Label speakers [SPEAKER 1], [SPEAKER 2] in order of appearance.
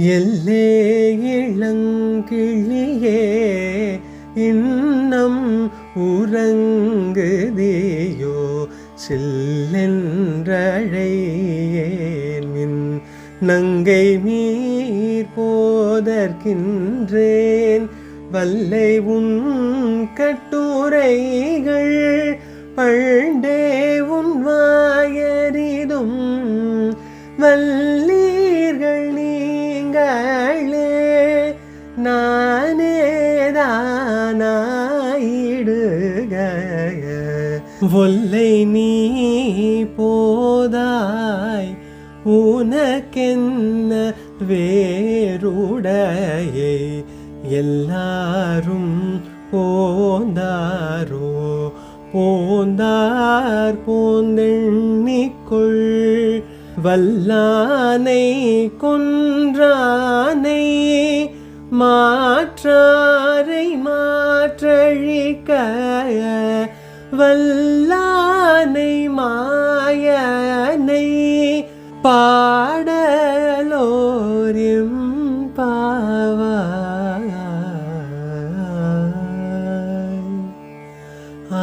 [SPEAKER 1] எல்லே இளங்கிளியே இன்னம் உறங்குதியோ சில்லென்றழையேன். நங்கை மீர் போதற்கின்றேன் வல்லை உன் கட்டுரைகள் பண்டே உன் வாயறிதும் வல்ல திங்களே நானேதானாயிடுக ஒல்லை நீ போதாய் உனக்கென்ன வேறுடையை? எல்லாரும் போந்தாரோ? போந்தார் போந்தெண்ணிக்கொள். வல்லானை கொன்றானை மாற்றாரை மாற்றழிக்க வல்லானை மாயனை பாடலோரிம் பாவா ஆ.